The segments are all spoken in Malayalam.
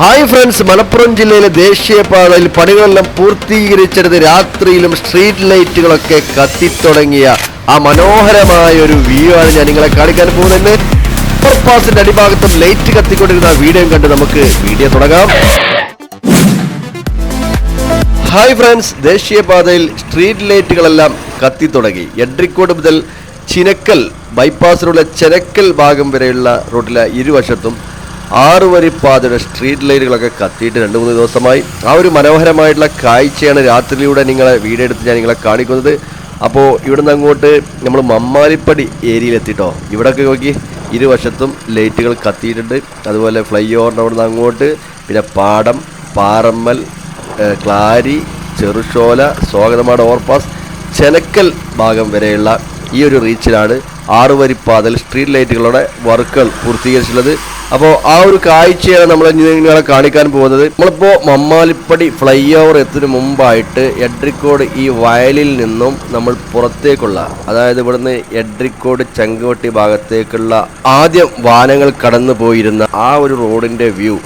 ഹായ് ഫ്രണ്ട്സ് മലപ്പുറം ജില്ലയിലെ ദേശീയപാതയിൽ പണികളെല്ലാം പൂർത്തീകരിച്ചെടുത്ത് രാത്രിയിലും സ്ട്രീറ്റ് ലൈറ്റുകളൊക്കെ കത്തിത്തുടങ്ങിയ ആ മനോഹരമായ ഒരു വ്യൂ ആണ് ഞാൻ നിങ്ങളെ കാണിക്കാൻ പോകുന്നത്. പാസിന്റെ അടിഭാഗത്തും ലൈറ്റ് കത്തിക്കൊണ്ടിരുന്ന വീഡിയോ കണ്ട് നമുക്ക് വീഡിയോ തുടങ്ങാം. ഹായ് ഫ്രണ്ട്സ് ദേശീയപാതയിൽ സ്ട്രീറ്റ് ലൈറ്റുകളെല്ലാം കത്തിത്തുടങ്ങി. എഡ്രിക്കോട് മുതൽ ചിനക്കൽ ബൈപ്പാസിലുള്ള ചെനക്കൽ ഭാഗം വരെയുള്ള റോഡിലെ ഇരുവശത്തും ആറു വരി പാതയുടെ സ്ട്രീറ്റ് ലൈറ്റുകളൊക്കെ കത്തിയിട്ട് രണ്ട് മൂന്ന് ദിവസമായി. ആ ഒരു മനോഹരമായിട്ടുള്ള കാഴ്ചയാണ് രാത്രിയിലൂടെ നിങ്ങളെ വീടെടുത്ത് ഞാൻ നിങ്ങളെ കാണിക്കുന്നത്. അപ്പോൾ ഇവിടുന്ന് അങ്ങോട്ട് നമ്മൾ മമ്മാലിപ്പടി ഏരിയയിലെത്തിട്ടോ. ഇവിടെയൊക്കെ നോക്കി ഇരുവശത്തും ലൈറ്റുകൾ കത്തിയിട്ടുണ്ട്. അതുപോലെ ഫ്ലൈ ഓവറിന്റെ അവിടുന്ന് അങ്ങോട്ട് പിന്നെ പാടം പാറമ്മൽ ക്ലാരി ചെറുശോല സ്വാഗതമാട് ഓവർപാസ്. ചെനക്കൽ ഭാഗം വരെയുള്ള ഈ ഒരു റീച്ചിലാണ് ആറുവരിപ്പാതൽ സ്ട്രീറ്റ് ലൈറ്റുകളുടെ വർക്കുകൾ പൂർത്തീകരിച്ചിട്ടുള്ളത്. അപ്പോൾ ആ ഒരു കാഴ്ചയാണ് നമ്മൾ നിങ്ങളെ കാണിക്കാൻ പോകുന്നത്. നമ്മളിപ്പോൾ മമ്മാലിപ്പടി ഫ്ലൈ ഓവർ എത്തിനു മുമ്പായിട്ട് എഡ്രിക്കോട് ഈ വയലിൽ നിന്നും നമ്മൾ പുറത്തേക്കുള്ള അതായത് ഇവിടുന്ന് എഡ്രിക്കോട് ചെങ്കോട്ടി ഭാഗത്തേക്കുള്ള ആദ്യം വാനങ്ങൾ കടന്നു പോയിരുന്ന ആ ഒരു റോഡിന്റെ വ്യൂ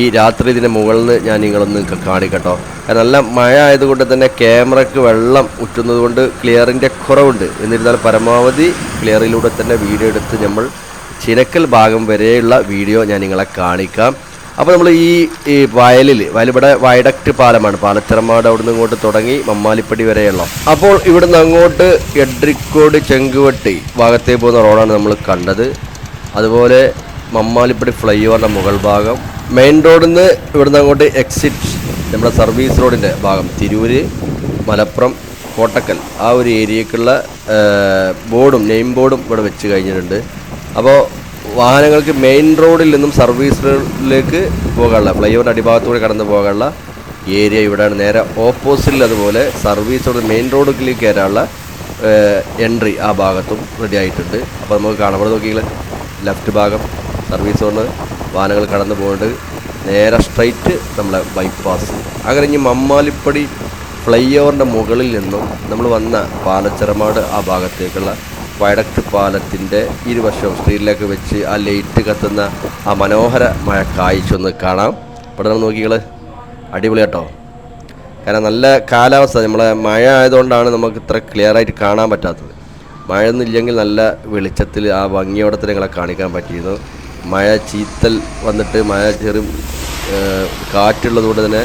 ഈ രാത്രി ഇതിന്റെ മുകളിൽ നിന്ന് ഞാൻ നിങ്ങളൊന്ന് കാണിക്കട്ടോ. നല്ല മഴ ആയതുകൊണ്ട് തന്നെ ക്യാമറയ്ക്ക് വെള്ളം ഉറ്റുന്നത് കൊണ്ട് ക്ലിയറിന്റെ കുറവുണ്ട്. എന്നിരുന്നാൽ പരമാവധി ക്ലിയറിലൂടെ തന്നെ വീഡിയോ എടുത്ത് നമ്മൾ ചിരക്കൽ ഭാഗം വരെയുള്ള വീഡിയോ ഞാൻ നിങ്ങളെ കാണിക്കാം. അപ്പോൾ നമ്മൾ ഈ ഈ വയലിൽ വയലിവിടെ വയഡക്റ്റ് പാലമാണ്. പാലച്ചിറമാട് അവിടുന്ന് ഇങ്ങോട്ട് തുടങ്ങി മമ്മാലിപ്പടി വരെയുള്ള. അപ്പോൾ ഇവിടുന്ന് അങ്ങോട്ട് എഡ്രിക്കോട് ചെങ്കുവട്ടി ഭാഗത്തേ പോകുന്ന റോഡാണ് നമ്മൾ കണ്ടത്. അതുപോലെ മമ്മാലിപ്പടി ഫ്ലൈ ഓവറിന്റെ മുകൾ ഭാഗം. മെയിൻ റോഡിൽ നിന്ന് ഇവിടുന്ന് അങ്ങോട്ട് എക്സിറ്റ് നമ്മുടെ സർവീസ് റോഡിന്റെ ഭാഗം. തിരൂര് മലപ്പുറം കോട്ടക്കൽ. ആ ഒരു ഏരിയക്കുള്ള ബോർഡും നെയിം ബോർഡും ഇവിടെ വെച്ച് കഴിഞ്ഞിട്ടുണ്ട്. അപ്പോൾ വാഹനങ്ങൾക്ക് മെയിൻ റോഡിൽ നിന്നും സർവീസിലേക്ക് പോകാനുള്ള ഫ്ലൈ ഓവറിന്റെ അടിഭാഗത്തൂടെ കടന്നു പോകാനുള്ള ഏരിയ ഇവിടെയാണ്. നേരെ ഓപ്പോസിറ്റിൽ അതുപോലെ സർവീസ് റോഡ് മെയിൻ റോഡിലേക്ക് കയറാനുള്ള എൻട്രി ആ ഭാഗത്തും റെഡി ആയിട്ടുണ്ട്. അപ്പോൾ നമുക്ക് കാണാം. ഇവിടെ നോക്കിയാൽ ലെഫ്റ്റ് ഭാഗം സർവീസ് റോഡ് വാഹനങ്ങൾ കടന്നു പോകുന്നുണ്ട് നേരെ സ്ട്രൈറ്റ് നമ്മളെ ബൈപ്പാസ് അങ്ങനെ ഇനി മമ്മാലിപ്പടി ഫ്ലൈ ഓവറിന്റെ മുകളിൽ നിന്നും നമ്മൾ വന്ന പാലച്ചിറമാട് ആ ഭാഗത്തേക്കുള്ള വയഡക്ട് പാലത്തിന്റെ ഇരുവശവും സ്ട്രീറ്റിലേക്ക് വെച്ച് ആ ലൈറ്റ് കത്തുന്ന ആ മനോഹരമായ കാഴ്ച ഒന്ന് കാണാം. ഇവിടെ നമ്മൾ നോക്കികൾ അടിപൊളി കേട്ടോ. കാരണം നല്ല കാലാവസ്ഥ. നമ്മളെ മഴ ആയതുകൊണ്ടാണ് നമുക്ക് ഇത്ര ക്ലിയർ ആയിട്ട് കാണാൻ പറ്റാത്തത്. മഴയൊന്നും ഇല്ലെങ്കിൽ നല്ല വെളിച്ചത്തിൽ ആ ഭംഗിയോടെ നിങ്ങളെ കാണിക്കാൻ പറ്റിയിരുന്നു. മഴ ചീത്തൽ വന്നിട്ട് മഴ ചെറു കാറ്റുള്ളതുകൊണ്ട് തന്നെ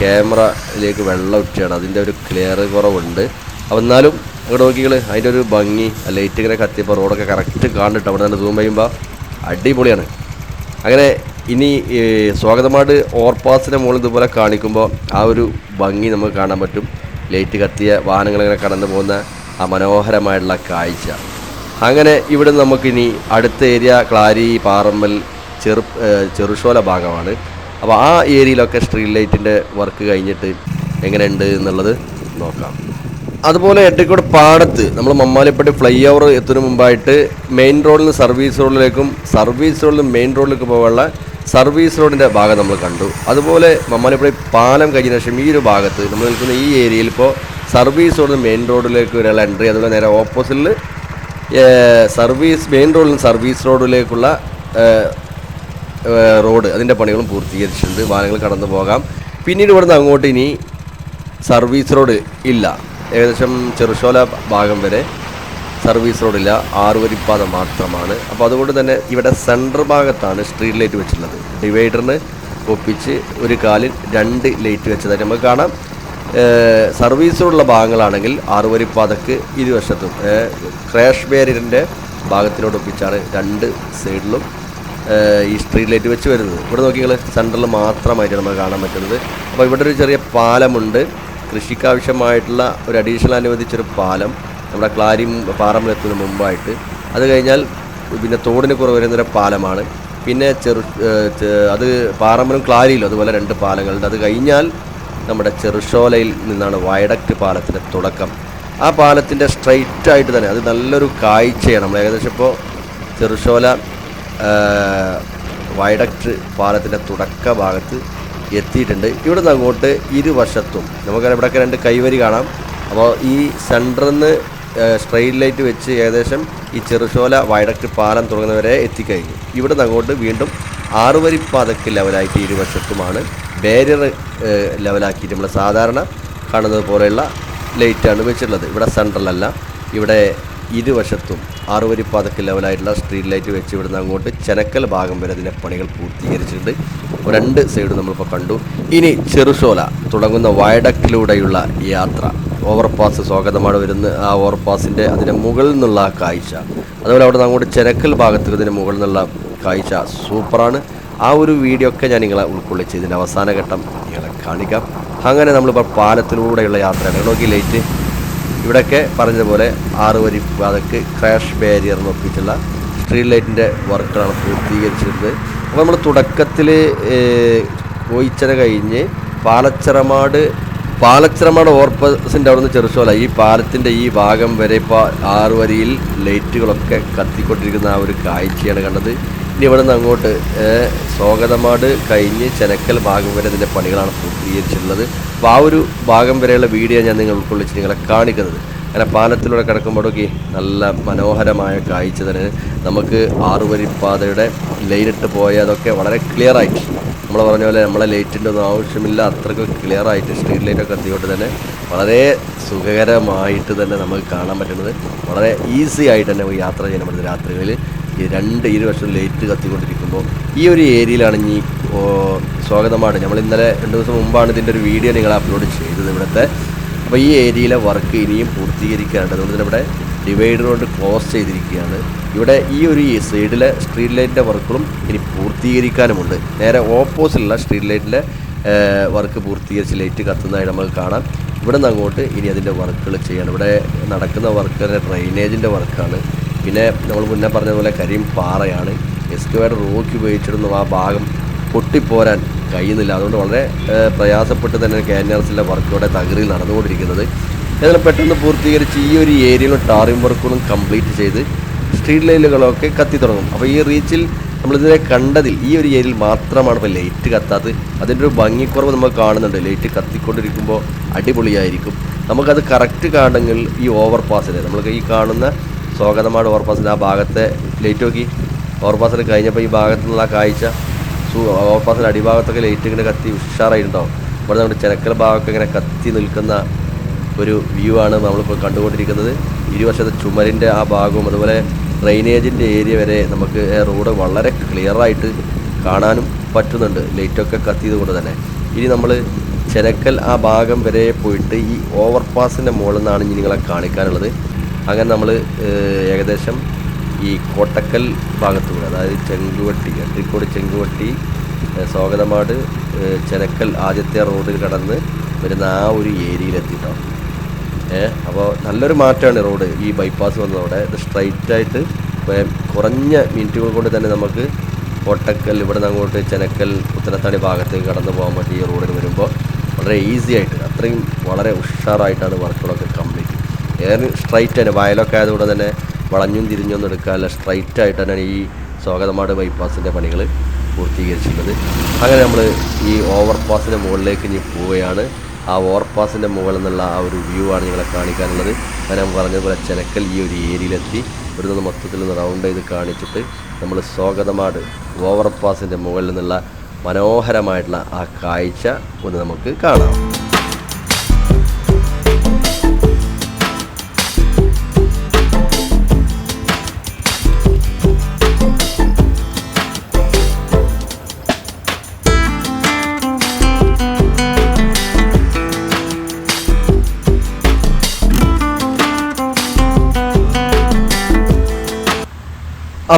ക്യാമറയിലേക്ക് വെള്ളം ഉച്ചയാണ് അതിന്റെ ഒരു ക്ലിയർ കുറവുണ്ട്. അപ്പോൾ എന്നാലും ഇവിടെ നോക്കിയാൽ അതിന്റെ ഒരു ഭംഗി ലൈറ്റ് ഇങ്ങനെ കത്തിയപ്പോൾ റോഡൊക്കെ കറക്റ്റ് കാണിട്ട് അവിടെ നിന്ന് സൂം ചെയ്യുമ്പോൾ അടിപൊളിയാണ്. അങ്ങനെ ഇനി സ്വാഗതമാട് ഓവർപാസിന്റെ മുകളിൽ ഇതുപോലെ കാണിക്കുമ്പോൾ ആ ഒരു ഭംഗി നമുക്ക് കാണാൻ പറ്റും. ലൈറ്റ് കത്തിയ വാഹനങ്ങളിങ്ങനെ കടന്നു പോകുന്ന ആ മനോഹരമായിട്ടുള്ള കാഴ്ച. അങ്ങനെ ഇവിടെ നമുക്കിനി അടുത്ത ഏരിയ ക്ലാരി പാറമ്മൽ ചെറു ചെറുശോല ഭാഗമാണ്. അപ്പോൾ ആ ഏരിയയിലൊക്കെ സ്ട്രീറ്റ് ലൈറ്റിന്റെ വർക്ക് കഴിഞ്ഞിട്ട് എങ്ങനെയുണ്ട് എന്നുള്ളത് നോക്കാം. അതുപോലെ എട്ടിക്കോട് പാടത്ത് നമ്മൾ മമ്മാലിപ്പട്ടി ഫ്ലൈ ഓവർ എത്തുന്നതിന് മുമ്പായിട്ട് മെയിൻ റോഡിൽ നിന്ന് സർവീസ് റോഡിലേക്കും സർവീസ് റോഡിൽ നിന്ന് മെയിൻ റോഡിലേക്ക് പോകാനുള്ള സർവീസ് റോഡിന്റെ ഭാഗം നമ്മൾ കണ്ടു. അതുപോലെ മമ്മാലിപ്പടി പാലം കഴിഞ്ഞ ശേഷം ഈ ഒരു ഭാഗത്ത് നമ്മൾ നിൽക്കുന്ന ഈ ഏരിയയിൽ ഇപ്പോൾ സർവീസ് റോഡിൽ മെയിൻ റോഡിലേക്ക് വരെയുള്ള എൻട്രി അതുപോലെ നേരെ ഓപ്പോസിറ്റിൽ സർവീസ് മെയിൻ റോഡിൽ നിന്ന് സർവീസ് റോഡിലേക്കുള്ള റോഡ് അതിന്റെ പണികളും പൂർത്തീകരിച്ചിട്ടുണ്ട്. വാഹനങ്ങൾ കടന്നു പോകാം. പിന്നീട് ഇവിടുന്ന് അങ്ങോട്ട് ഇനി സർവീസ് റോഡ് ഇല്ല. ഏകദേശം ചെറുശോല ഭാഗം വരെ സർവീസ് റോഡില്ല ആറുവരിപ്പാത മാത്രമാണ്. അപ്പോൾ അതുകൊണ്ട് തന്നെ ഇവിടെ സെന്റർ ഭാഗത്താണ് സ്ട്രീറ്റ് ലൈറ്റ് വെച്ചിട്ടുള്ളത്. ഡിവൈഡറിന് ഒപ്പിച്ച് ഒരു കാലിൽ രണ്ട് ലൈറ്റ് വെച്ചതായിട്ട് നമുക്ക് കാണാം. സർവീസ് റോഡുള്ള ഭാഗങ്ങളാണെങ്കിൽ ആറുവരിപ്പാതക്ക് ഇരുവശത്തും ക്രാഷ് ബാരിയറിന്റെ ഭാഗത്തിനോടൊപ്പിച്ചാണ് രണ്ട് സൈഡിലും ഈ സ്ട്രീറ്റ് ലൈറ്റ് വെച്ച് വരുന്നത്. ഇവിടെ നോക്കിയാൽ സെന്ററിൽ മാത്രമായിട്ട് നമുക്ക് കാണാൻ പറ്റുന്നത്. അപ്പോൾ ഇവിടെ ഒരു ചെറിയ പാലമുണ്ട്. കൃഷിക്കാവശ്യമായിട്ടുള്ള ഒരു അഡീഷണൽ അനുവദിച്ചൊരു പാലം നമ്മുടെ ക്ലാരി പാറമ്പലത്തിന് മുമ്പായിട്ട്. അത് കഴിഞ്ഞാൽ പിന്നെ തോടിന് കുറവ് വരുന്നൊരു പാലമാണ്. പിന്നെ ചെറു അത് പാറമ്പലം ക്ലാരിയിലും അതുപോലെ രണ്ട് പാലങ്ങളുണ്ട്. അത് കഴിഞ്ഞാൽ നമ്മുടെ ചെറുഷോലയിൽ നിന്നാണ് വയഡക്റ്റ് പാലത്തിന്റെ തുടക്കം. ആ പാലത്തിന്റെ സ്ട്രൈറ്റ് ആയിട്ട് തന്നെ അത് നല്ലൊരു കാഴ്ചയാണ്. നമ്മൾ ഏകദേശം ഇപ്പോൾ ചെറുഷോല വയഡക്റ്റ് പാലത്തിന്റെ തുടക്ക ഭാഗത്ത് എത്തിയിട്ടുണ്ട്. ഇവിടെ നിന്ന് അങ്ങോട്ട് ഇരുവശത്തും. നമുക്കറിയാം ഇവിടെയൊക്കെ രണ്ട് കൈവരി കാണാം. അപ്പോൾ ഈ സെന്ററിൽ നിന്ന് സ്ട്രെയിറ്റ് ലൈറ്റ് വെച്ച് ഏകദേശം ഈ ചെറുശോല വയടക്ക് പാലം തുടങ്ങുന്നവരെ എത്തിക്കഴിഞ്ഞു. ഇവിടെ നിന്ന് അങ്ങോട്ട് വീണ്ടും ആറുവരിപ്പാതക്ക് ലെവലായിട്ട് ഇരുവശത്തുമാണ്. ബാരിയർ ലെവലാക്കിയിട്ട് നമ്മൾ സാധാരണ കാണുന്നത് പോലെയുള്ള ലൈറ്റാണ് വെച്ചിട്ടുള്ളത്. ഇവിടെ സെൻട്രലല്ല. ഇവിടെ ഇരുവശത്തും ആറുവരിപ്പാതയ്ക്ക് ലെവലായിട്ടുള്ള സ്ട്രീറ്റ് ലൈറ്റ് വെച്ച് അങ്ങോട്ട് ചെനക്കൽ ഭാഗം വരെ അതിന്റെ പണികൾ പൂർത്തീകരിച്ചിട്ടുണ്ട്. രണ്ട് സൈഡ് നമ്മളിപ്പോൾ കണ്ടു. ഇനി ചെറുശോല തുടങ്ങുന്ന വയഡക്റ്റിലൂടെയുള്ള യാത്ര. ഓവർപാസ് സ്വാഗതമാണ് വരുന്ന ആ ഓവർപാസിന്റെ അതിന്റെ മുകളിൽ നിന്നുള്ള കാഴ്ച. അതുപോലെ അവിടെ നിന്ന് അങ്ങോട്ട് ചെനക്കൽ ഭാഗത്തിൽ ഇതിന്റെ മുകളിൽ നിന്നുള്ള കാഴ്ച സൂപ്പറാണ്. ആ ഒരു വീഡിയോ ഒക്കെ ഞാൻ നിങ്ങളെ ഉൾക്കൊള്ളിച്ച് ഇതിന്റെ അവസാന ഘട്ടം നിങ്ങളെ കാണിക്കാം. അങ്ങനെ നമ്മളിപ്പോൾ പാലത്തിലൂടെയുള്ള യാത്രയാണ് നോക്കി ലൈറ്റ്? ഇവിടെയൊക്കെ പറഞ്ഞതുപോലെ ആറ് വരി പാതയ്ക്ക് ക്രാഷ് ബാരിയർ ഒപ്പിച്ചുള്ള സ്ട്രീറ്റ് ലൈറ്റിന്റെ വർക്കാണ് പൂർത്തീകരിച്ചിരുന്നത്. അപ്പോൾ നമ്മൾ തുടക്കത്തിൽ കോയിച്ചര കഴിഞ്ഞ് പാലച്ചിറമാട് പാലച്ചിറമാട് ഓർപ്പസിന്റെ അവിടെ നിന്ന് ചെറുശോല ഈ പാലത്തിന്റെ ഈ ഭാഗം വരെ ഇപ്പോൾ ആറ് വരിയിൽ ലൈറ്റുകളൊക്കെ കത്തിക്കൊണ്ടിരിക്കുന്ന ആ ഒരു കാഴ്ചയാണ് കണ്ടത്. ഇനി ഇവിടെ നിന്ന് അങ്ങോട്ട് സ്വാഗതമാട് കഴിഞ്ഞ് ചെനക്കൽ ഭാഗം വരെ ഇതിന്റെ പണികളാണ് പൂർത്തീകരിച്ചിട്ടുള്ളത്. അപ്പോൾ ആ ഒരു ഭാഗം വരെയുള്ള വീഡിയോ ഞാൻ നിങ്ങൾ ഉൾക്കൊള്ളിച്ച് നിങ്ങളെ കാണിക്കുന്നത്. അങ്ങനെ പാലത്തിലൂടെ കിടക്കുമ്പോഴൊക്കെ നല്ല മനോഹരമായ കാഴ്ച തന്നെ. നമുക്ക് ആറുവരിപ്പാതയുടെ ലൈനിട്ട് പോയതൊക്കെ വളരെ ക്ലിയറായിട്ട് നമ്മൾ പറഞ്ഞ പോലെ നമ്മളെ ലൈറ്റിന്റെ ഒന്നും ആവശ്യമില്ല അത്രയ്ക്ക് ക്ലിയറായിട്ട് സ്ട്രീറ്റ് ലൈറ്റൊക്കെ എത്തിയോണ്ട് തന്നെ വളരെ സുഖകരമായിട്ട് തന്നെ നമുക്ക് കാണാൻ പറ്റുന്നത്. വളരെ ഈസി ആയിട്ട് തന്നെ യാത്ര ചെയ്യാൻ പറ്റുന്നത് രാത്രികളിൽ ഈ വർഷം ലൈറ്റ് കത്തിക്കൊണ്ടിരിക്കുമ്പോൾ ഈ ഒരു ഏരിയയിലാണ് ഇനി സ്വാഗതമാണ്. നമ്മൾ ഇന്നലെ രണ്ട് ദിവസം മുമ്പാണ് ഇതിന്റെ ഒരു വീഡിയോ നിങ്ങൾ അപ്ലോഡ് ചെയ്തത് ഇവിടുത്തെ. അപ്പോൾ ഈ ഏരിയയിലെ വർക്ക് ഇനിയും പൂർത്തീകരിക്കാനുണ്ട്. അതുകൊണ്ട് തന്നെ ഇവിടെ ഡിവൈഡർ കൊണ്ട് ക്ലോസ് ചെയ്തിരിക്കുകയാണ്. ഇവിടെ ഈ ഒരു സൈഡിലെ സ്ട്രീറ്റ് ലൈറ്റിന്റെ വർക്കുകളും ഇനി പൂർത്തീകരിക്കാനുമുണ്ട്. നേരെ ഓപ്പോസിലുള്ള സ്ട്രീറ്റ് ലൈറ്റിന്റെ വർക്ക് പൂർത്തീകരിച്ച് ലൈറ്റ് കത്തുന്നതായി നമുക്ക് കാണാം. ഇവിടെ നിന്ന് അങ്ങോട്ട് ഇനി അതിന്റെ വർക്കുകൾ ചെയ്യണം. ഇവിടെ നടക്കുന്ന വർക്ക് ഡ്രൈനേജിന്റെ വർക്കാണ് പിന്നെ നമ്മൾ മുന്നേ പറഞ്ഞതുപോലെ കരിം പാറയാണ്. എക്സ്കവേറ്റർ റോക്ക് ഉപയോഗിച്ചിരുന്നു. ആ ഭാഗം പൊട്ടിപ്പോരാൻ കഴിയുന്നില്ല. അതുകൊണ്ട് വളരെ പ്രയാസപ്പെട്ട് തന്നെ കെ എൻ ആർ സിയിലെ വർക്കോടെ തകറിൽ നടന്നുകൊണ്ടിരിക്കുന്നത്. എന്നാൽ പെട്ടെന്ന് പൂർത്തീകരിച്ച് ഈ ഒരു ഏരിയയിലും ടാറിംഗ് വർക്കുകളും കംപ്ലീറ്റ് ചെയ്ത് സ്ട്രീറ്റ് ലൈനുകളൊക്കെ കത്തി തുടങ്ങും. അപ്പോൾ ഈ റീച്ചിൽ നമ്മളിതിനെ കണ്ടതിൽ ഈ ഒരു ഏരിയയിൽ മാത്രമാണ് ഇപ്പോൾ ലൈറ്റ് കത്താത്തത്. അതിന്റെ ഒരു ഭംഗിക്കുറവ് നമ്മൾ കാണുന്നുണ്ട്. ലൈറ്റ് കത്തിക്കൊണ്ടിരിക്കുമ്പോൾ അടിപൊളിയായിരിക്കും. നമുക്കത് കറക്റ്റ് കാണണമെങ്കിൽ ഈ ഓവർ നമ്മൾക്ക് ഈ കാണുന്ന സ്വാഗതമാണ് ഓവർപാസിന്റെ ആ ഭാഗത്തെ ലൈറ്റ് നോക്കി. ഓവർപാസിന് കഴിഞ്ഞപ്പോൾ ഈ ഭാഗത്തു നിന്നുള്ള ആ കാഴ്ച സു ഓവർ അടിഭാഗത്തൊക്കെ ലൈറ്റ് ഇങ്ങനെ കത്തി ഉഷാറായിട്ടുണ്ടാവും. ഇവിടെ നമ്മുടെ ചെനക്കൽ ഭാഗമൊക്കെ ഇങ്ങനെ കത്തി നിൽക്കുന്ന ഒരു വ്യൂ ആണ് നമ്മളിപ്പോൾ കണ്ടുകൊണ്ടിരിക്കുന്നത്. ഇരുവശത്തെ ചുമരിന്റെ ആ ഭാഗവും അതുപോലെ ഡ്രൈനേജിന്റെ ഏരിയ വരെ നമുക്ക് റോഡ് വളരെ ക്ലിയറായിട്ട് കാണാനും പറ്റുന്നുണ്ട്. ലൈറ്റൊക്കെ കത്തിയത് കൊണ്ട് തന്നെ. ഇനി നമ്മൾ ചെനക്കൽ ആ ഭാഗം വരെ പോയിട്ട് ഈ ഓവർപാസിന്റെ മുകളിൽ നിന്നാണ് ഇനി നിങ്ങളെ കാണിക്കാനുള്ളത്. അങ്ങനെ നമ്മൾ ഏകദേശം ഈ കോട്ടക്കൽ ഭാഗത്തൂടെ അതായത് ചെങ്കുവട്ടി അട്ടിക്കോട് ചെങ്കുവട്ടി സ്വാഗതമാട് ചെനക്കൽ ആദ്യത്തെ റോഡിൽ കടന്ന് വരുന്ന ആ ഒരു ഏരിയയിലെത്തിയിട്ടാണ് ഏഹ് അപ്പോൾ നല്ലൊരു മാറ്റമാണ് റോഡ് ഈ ബൈപ്പാസ് വന്നതോടെ. ഇത് സ്ട്രൈറ്റായിട്ട് കുറഞ്ഞ മിനിറ്റുകൾ കൊണ്ട് തന്നെ നമുക്ക് കോട്ടക്കൽ ഇവിടെ നിന്ന് അങ്ങോട്ട് ചെനക്കൽ പുത്തനത്താണി ഭാഗത്തേക്ക് കടന്നു പോകാൻ പറ്റിയ ഈ റോഡിൽ വരുമ്പോൾ വളരെ ഈസി ആയിട്ട് അത്രയും വളരെ ഉഷാറായിട്ടാണ് വർക്കുകളൊക്കെ കംപ്ലീറ്റ് ഏറെ സ്ട്രൈറ്റ് തന്നെ വയലൊക്കെ ആയതുകൊണ്ട് തന്നെ വളഞ്ഞും തിരിഞ്ഞൊന്നും എടുക്കാതെ സ്ട്രൈറ്റ് ആയിട്ട് തന്നെ ഈ സ്വാഗതമാട് ബൈപ്പാസിന്റെ പണികൾ പൂർത്തീകരിച്ചിട്ടുള്ളത് അങ്ങനെ നമ്മൾ ഈ ഓവർപാസിന്റെ മുകളിലേക്ക് ഇനി പോവുകയാണ്. ആ ഓവർപാസിന്റെ മുകളിൽ നിന്നുള്ള ആ ഒരു വ്യൂ ആണ് നിങ്ങളെ കാണിക്കാനുള്ളത്. ഞാൻ പറഞ്ഞതുപോലെ ചെനക്കൽ ഈ ഒരു ഏരിയയിലെത്തി ഒരു നിന്ന് മൊത്തത്തിൽ ഒന്ന് റൗണ്ട് ചെയ്ത് കാണിച്ചിട്ട് നമ്മൾ സ്വാഗതമാട് ഓവർപാസിന്റെ മുകളിൽ നിന്നുള്ള മനോഹരമായിട്ടുള്ള ആ കാഴ്ച ഒന്ന് നമുക്ക് കാണാം.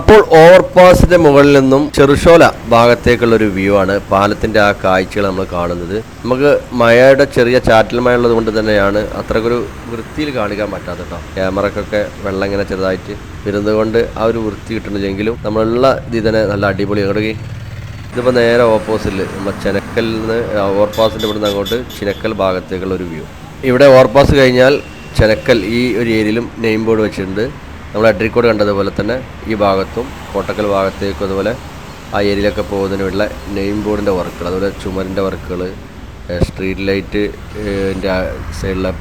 അപ്പോൾ ഓവർപാസിന്റെ മുകളിൽ നിന്നും ചെറുശോല ഭാഗത്തേക്കുള്ള ഒരു വ്യൂ ആണ്. പാലത്തിന്റെ ആ കാഴ്ചകൾ നമ്മൾ കാണുന്നത്. നമുക്ക് മഴയുടെ ചെറിയ ചാറ്റൽ മഴ ഉള്ളത് കൊണ്ട് തന്നെയാണ് അത്രക്കൊരു വൃത്തിയിൽ കാണിക്കാൻ പറ്റാത്ത കേട്ടോ ക്യാമറക്കൊക്കെ വെള്ളം ഇങ്ങനെ ചെറുതായിട്ട് വരുന്നതുകൊണ്ട് ആ ഒരു വൃത്തി കിട്ടുന്നില്ലെങ്കിലും നമ്മളുള്ള ഇതിൽ തന്നെ നല്ല അടിപൊളി. അങ്ങോട്ട് ഇതിപ്പോൾ നേരെ ഓപ്പോസിറ്റിൽ നമ്മൾ ചെനക്കലിൽ നിന്ന് ഓവർപാസിന്റെ ഇവിടുന്ന് അങ്ങോട്ട് ചിനക്കൽ ഭാഗത്തേക്കുള്ള ഒരു വ്യൂ ഇവിടെ ഓവർപാസ് കഴിഞ്ഞാൽ ചെനക്കൽ ഈ ഒരു ഏരിയയിലും നെയിം ബോർഡ് വെച്ചിട്ടുണ്ട്. നമ്മൾ അഡ്രിക്കോട് കണ്ടതുപോലെ തന്നെ ഈ ഭാഗത്തും കോട്ടക്കൽ ഭാഗത്തേക്കും അതുപോലെ ആ ഏരിയയിലൊക്കെ പോകുന്നതിനുള്ള നെയിം ബോർഡിന്റെ വർക്കുകൾ അതുപോലെ ചുമരിന്റെ വർക്കുകൾ സ്ട്രീറ്റ് ലൈറ്റ് സൈഡിലെ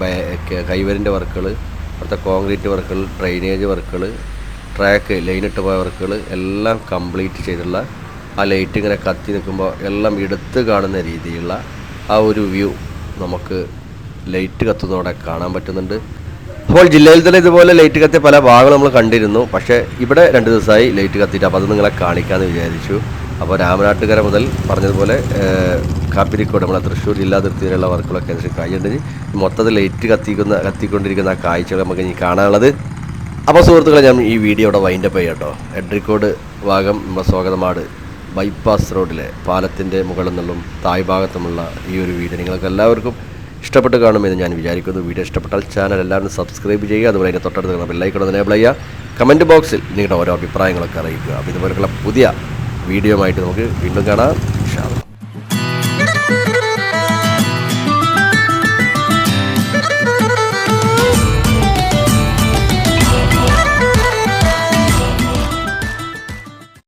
കൈവരിന്റെ വർക്കുകൾ അവിടുത്തെ കോൺക്രീറ്റ് വർക്കുകൾ ഡ്രൈനേജ് വർക്കുകൾ ട്രാക്ക് ലൈനിട്ട് പോയ വർക്കുകൾ എല്ലാം കംപ്ലീറ്റ് ചെയ്തിട്ടുള്ള ആ ലൈറ്റ് ഇങ്ങനെ കത്തി നിൽക്കുമ്പോൾ എല്ലാം എടുത്ത് കാണുന്ന രീതിയിലുള്ള ആ ഒരു വ്യൂ നമുക്ക് ലൈറ്റ് കത്തുന്നതോടെ കാണാൻ പറ്റുന്നുണ്ട്. അപ്പോൾ ജില്ലയിൽ തന്നെ ഇതുപോലെ ലൈറ്റ് കത്തിയ പല ഭാഗങ്ങളും നമ്മൾ കണ്ടിരുന്നു. പക്ഷേ ഇവിടെ രണ്ട് ദിവസമായി ലൈറ്റ് കത്തിയിട്ട് അപ്പോൾ അത് നിങ്ങളെ കാണിക്കാമെന്ന് വിചാരിച്ചു. അപ്പോൾ രാമനാട്ടുകര മുതൽ പറഞ്ഞതുപോലെ കാപ്പിരിക്കോട് നമ്മളെ തൃശ്ശൂർ ജില്ലാ വരെയുള്ള വർക്കുകളൊക്കെ അനുസരിച്ച് കഴിഞ്ഞിട്ടുണ്ട്. മൊത്തത്തിൽ ലൈറ്റ് കത്തിക്കുന്ന കത്തിക്കൊണ്ടിരിക്കുന്ന ആ കാഴ്ചകൾ നമുക്ക് ഇനി കാണാനുള്ളത്. അപ്പോൾ സുഹൃത്തുക്കളെ ഞാൻ ഈ വീഡിയോ ഇവിടെ വൈൻഡപ്പ് ചെയ്യാം എഡ്രിക്കോട് ഭാഗം നമ്മുടെ സ്വാഗതമാട് ബൈപ്പാസ് റോഡിലെ പാലത്തിന്റെ മുകളിൽ നിന്നും തായ് ഭാഗത്തുമുള്ള ഈ ഒരു വീട്. നിങ്ങൾക്ക് എല്ലാവർക്കും ഇഷ്ടപ്പെട്ട് കാണുമെന്ന് ഞാൻ വിചാരിക്കുന്നു. വീഡിയോ ഇഷ്ടപ്പെട്ടാൽ ചാനൽ എല്ലാവരും സബ്സ്ക്രൈബ് ചെയ്യുക. അതുപോലെ അതിന്റെ തൊട്ടടുത്ത് ബെല്ലൈക്കൺ എനേബിൾ ചെയ്യുക. കമന്റ് ബോക്സിൽ നിങ്ങളുടെ ഓരോ അഭിപ്രായങ്ങളൊക്കെ അറിയിക്കുക. അപ്പോൾ ഇതുപോലെയുള്ള പുതിയ വീഡിയോ ആയിട്ട് നമുക്ക് വീണ്ടും കാണാം.